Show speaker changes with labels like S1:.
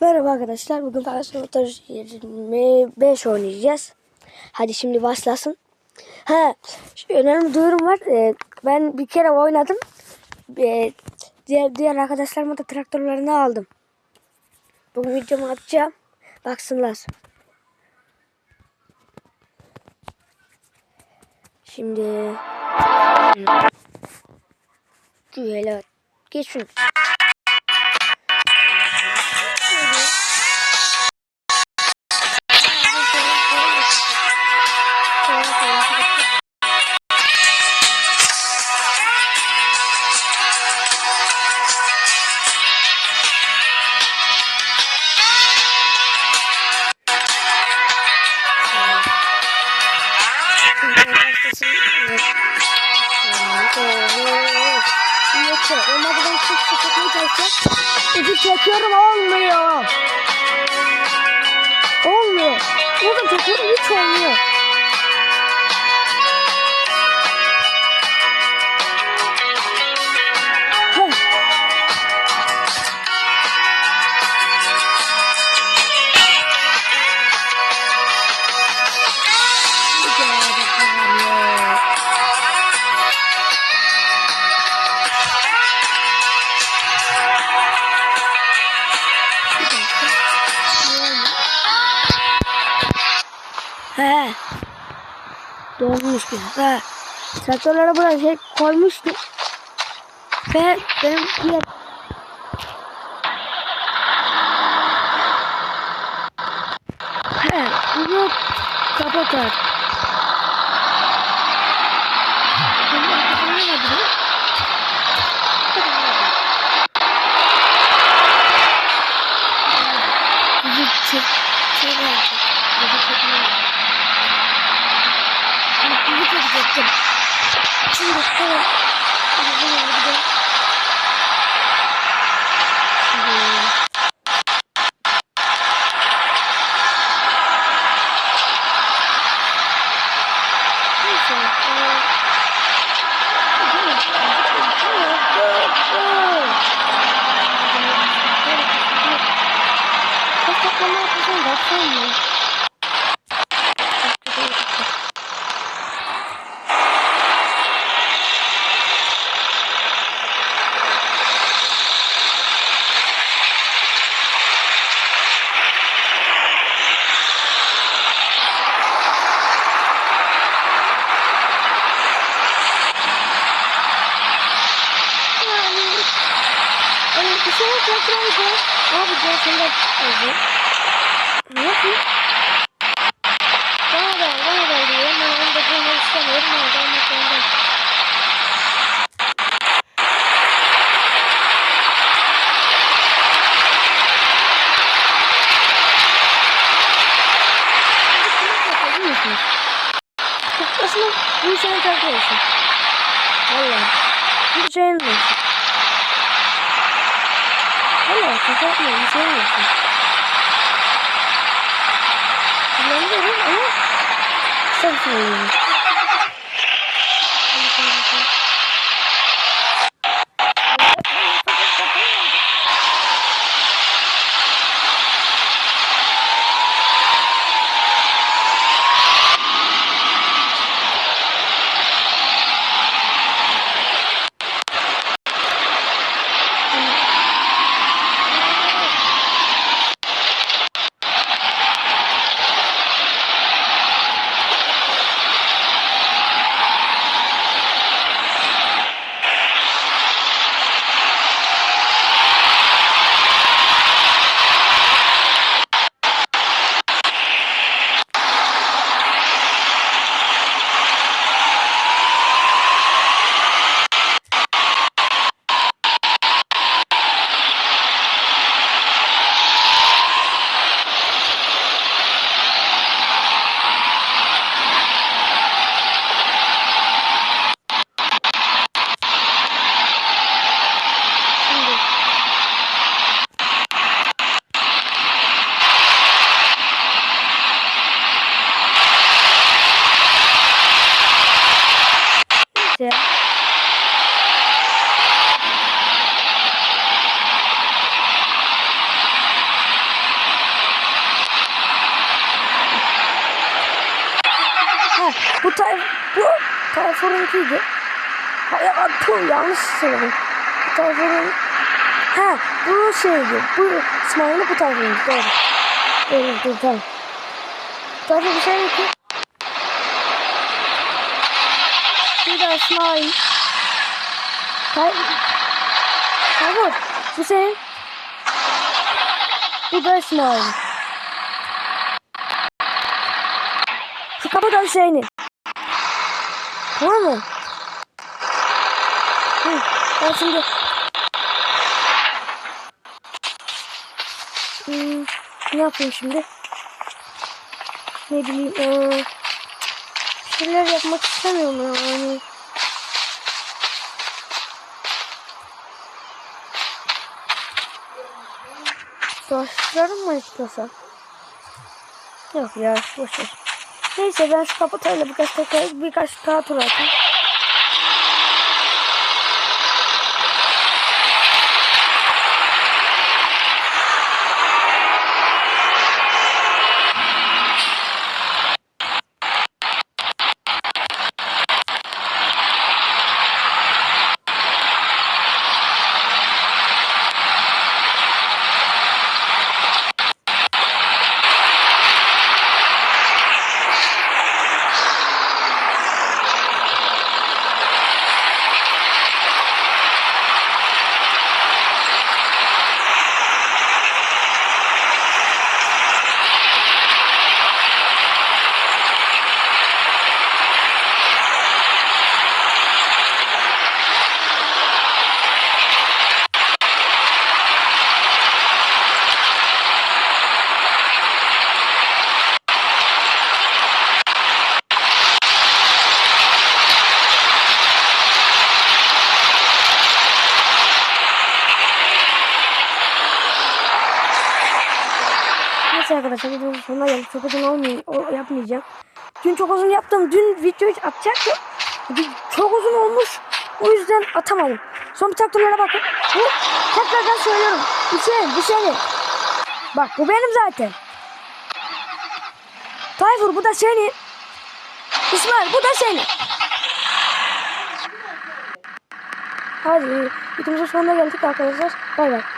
S1: Merhaba arkadaşlar. Bugün Farklı Motor 25 oynayacağız. Hadi şimdi başlasın. Ha, şu önemli bir duyurum var. Ee, ben bir kere oynadım. Ee, diğer, diğer arkadaşlarıma da traktörlerini aldım. Bugün videomu atacağım. Baksınlar. Şimdi Düğele geç şunu. Yeter. Olmadı ben çok sıkıntı çalışacağım. Ucu çekiyorum olmuyor. Olmuyor. Burada çekiyorum hiç olmuyor. Dolmuş bir. He. Traktörlere buraya şey koymuştum. Ve benim diğer He. Bunu kapatar. Hani şey yok yapmayacağız. Ne yapacağız? Şimdi oldu. Ne yapayım? Bana da bana da diyor. Ben onu da bulmak istemiyorum. Ben de olmak zorundayım. Aslında bu işe takip olsun. Vallahi. Bir şey olsun. Şaka yapmıyorum. Bir şey olmasın. Kullanıyorum ama kısa bir süre oynuyorum. Tayfur'unkiydi. Hayır, tuh, yanlış söyledim. Bu Tayfur'un... Ha, bu şeydi. Bu İsmail'in bu Tayfur'un. Doğru. Doğru, doğru, tamam. Tayfur bu senin ki. Bir de İsmail. Tay... Tayfur, bu senin. Bu da İsmail. Şu kapı da Hüseyin'in. Tamam mı? Ben şimdi... Hmm, ne yapayım şimdi? Ne bileyim... Ee, şeyler yapmak istemiyorum ya. Yani. Saçlarım mı istesem? Yok ya boş ver. Neyse ben şu kapatayla birkaç tekrar birkaç daha tur atayım. Neyse arkadaşlar videonun sonuna geldik. Çok uzun olmayayım, o, yapmayacağım. Dün çok uzun yaptım. Dün videoyu atacaktım. Çok uzun olmuş. O yüzden atamadım. Son bir takımlara bakın. Bu tekrardan söylüyorum. Bu senin. Bak bu benim zaten. Tayfur bu da senin. İsmail bu da senin. Hadi videomuzun sonuna geldik arkadaşlar. Bay bay.